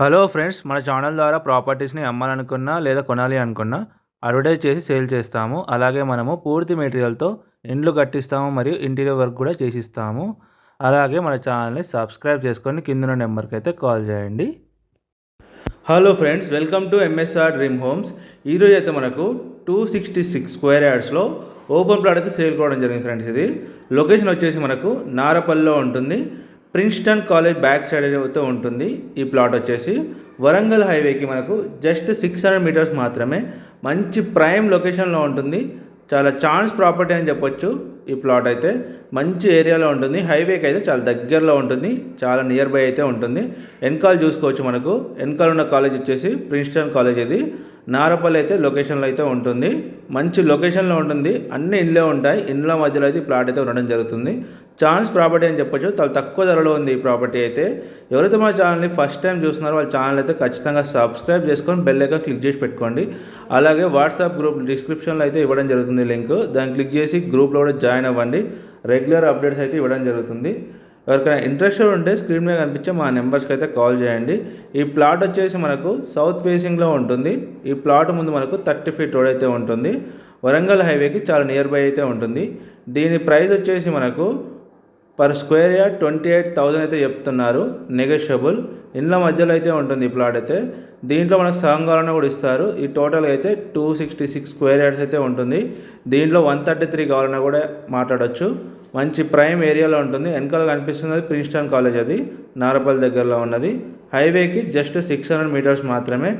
Hello friends మన channel ద్వారా ప్రాపర్టీస్ని అమ్మాలనుకున్నా లేదా కొనాలి అనుకున్నా అడ్వర్టైజ్ చేసి సేల్ చేస్తాము. అలాగే మనము పూర్తి మెటీరియల్తో ఇండ్లు కట్టిస్తాము మరియు ఇంటీరియర్ వర్క్ కూడా చేసిస్తాము. అలాగే మన ఛానల్ని సబ్స్క్రైబ్ చేసుకొని కింద నెంబర్కి అయితే కాల్ చేయండి. Hello friends welcome to MSR dream homes ఈరోజు అయితే మనకు టూ సిక్స్టీ సిక్స్ స్క్వేర్ యార్డ్స్లో ఓపెన్ ప్లాట్ అయితే సేల్ కావడం జరిగింది ఫ్రెండ్స్ ఇది. లొకేషన్ వచ్చేసి మనకు నారపల్లిలో ఉంటుంది. ప్రిన్స్టన్ కాలేజ్ బ్యాక్ సైడ్ అయితే ఉంటుంది. ఈ ప్లాట్ వచ్చేసి వరంగల్ హైవేకి మనకు జస్ట్ సిక్స్ హండ్రెడ్ మీటర్స్ మాత్రమే. మంచి ప్రైమ్ లొకేషన్లో ఉంటుంది. చాలా ఛాన్స్ ప్రాపర్టీ అని చెప్పొచ్చు ఈ ప్లాట్ అయితే. మంచి ఏరియాలో ఉంటుంది. హైవేకి అయితే చాలా దగ్గరలో ఉంటుంది. చాలా నియర్ బై అయితే ఉంటుంది. వెనకాల చూసుకోవచ్చు మనకు. వెనకాల ఉన్న కాలేజ్ వచ్చేసి ప్రిన్స్టన్ కాలేజ్ ఇది. నారపల్లి అయితే లొకేషన్లో అయితే ఉంటుంది. మంచి లొకేషన్లో ఉంటుంది. అన్ని ఇండ్లే ఉంటాయి. ఇండ్ల మధ్యలో అయితే ప్లాట్ అయితే ఉండడం జరుగుతుంది. ఛాన్స్ ప్రాపర్టీ అని చెప్పొచ్చు. చాలా తక్కువ ధరలో ఉంది ఈ ప్రాపర్టీ అయితే. ఎవరైతే మా ఛానల్ని ఫస్ట్ టైం చూస్తున్నారో వాళ్ళ ఛానల్ అయితే ఖచ్చితంగా సబ్స్క్రైబ్ చేసుకొని బెల్ ఐకాన్ క్లిక్ చేసి పెట్టుకోండి. అలాగే వాట్సాప్ గ్రూప్ డిస్క్రిప్షన్లో అయితే ఇవ్వడం జరుగుతుంది లింక్ దాన్ని క్లిక్ చేసి గ్రూప్లో కూడా జాయిన్ అవ్వండి. రెగ్యులర్ అప్డేట్స్ అయితే ఇవ్వడం జరుగుతుంది. ఎవరికైనా ఇంట్రెస్టెడ్ ఉంటే స్క్రీన్ మీద కనిపించే మా నెంబర్స్కి అయితే కాల్ చేయండి. ఈ ప్లాట్ వచ్చేసి మనకు సౌత్ ఫేసింగ్లో ఉంటుంది. ఈ ప్లాట్ ముందు మనకు థర్టీ ఫీట్ రోడ్ అయితే ఉంటుంది. వరంగల్ హైవేకి చాలా నియర్ బై అయితే ఉంటుంది. దీని ప్రైస్ వచ్చేసి మనకు per square yard twenty eight thousand అయితే చెప్తున్నారు. నెగోషియబుల్ ఇండ్ల మధ్యలో అయితే ఉంటుంది ఈ ప్లాట్ అయితే. దీంట్లో మనకు సగం కావాలన్నా కూడా ఇస్తారు. ఈ టోటల్ అయితే two sixty six square yards అయితే ఉంటుంది. దీంట్లో వన్ థర్టీ త్రీ కావాలన్నా కూడా మాట్లాడవచ్చు మంచి ప్రైమ్ ఏరియాలో ఉంటుంది. వెనకాల కనిపిస్తున్నది ప్రిన్స్టన్ కాలేజ్ అది. నారపల్లి దగ్గరలో ఉన్నది. హైవేకి జస్ట్ సిక్స్ హండ్రెడ్ మీటర్స్ మాత్రమే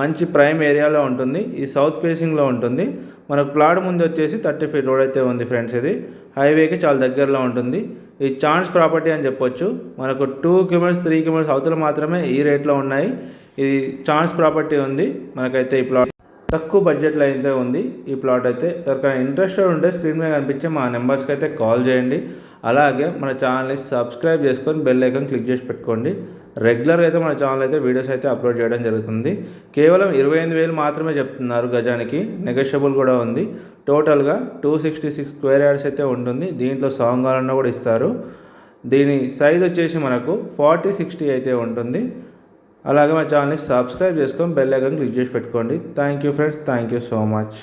మంచి ప్రైమ్ ఏరియాలో ఉంటుంది. ఈ సౌత్ ఫేసింగ్లో ఉంటుంది. మనకు ప్లాట్ ముందు వచ్చేసి థర్టీ ఫీట్ రోడ్ అయితే ఉంది ఫ్రెండ్స్ ఇది. హైవేకి చాలా దగ్గరలో ఉంటుంది. ఈ ఛాన్స్ ప్రాపర్టీ అని చెప్పొచ్చు. మనకు టూ కిలోమీటర్స్ త్రీ కిలోమీటర్స్ అవతల మాత్రమే ఈ రేట్లో ఉన్నాయి. ఇది ఛాన్స్ ప్రాపర్టీ ఉంది. మనకైతే ఈ ప్లాట్ తక్కువ బడ్జెట్లో అయితే ఉంది ఈ ప్లాట్ అయితే. ఎవరికైనా ఇంట్రెస్టెడ్ ఉంటే స్క్రీన్ మీద కనిపించే మా నెంబర్స్కి అయితే కాల్ చేయండి. అలాగే మన ఛానల్ని సబ్స్క్రైబ్ చేసుకొని బెల్ ఐకాన్ క్లిక్ చేసి పెట్టుకోండి. రెగ్యులర్గా అయితే మన ఛానల్ అయితే వీడియోస్ అయితే అప్లోడ్ చేయడం జరుగుతుంది. కేవలం ఇరవై ఎనిమిది వేలు మాత్రమే చెప్తున్నారు గజానికి. నెగోషియబుల్ కూడా ఉంది. టోటల్గా two sixty six square yards అయితే ఉంటుంది. దీంట్లో సాంగ్ కావాలన్నా కూడా ఇస్తారు. దీని సైజ్ వచ్చేసి మనకు ఫార్టీ సిక్స్టీ అయితే ఉంటుంది. అలాగే మా ఛానల్ని సబ్స్క్రైబ్ చేసుకొని బెల్ ఐకాన్ క్లిక్ చేసి పెట్టుకోండి. Thank you friends thank you so much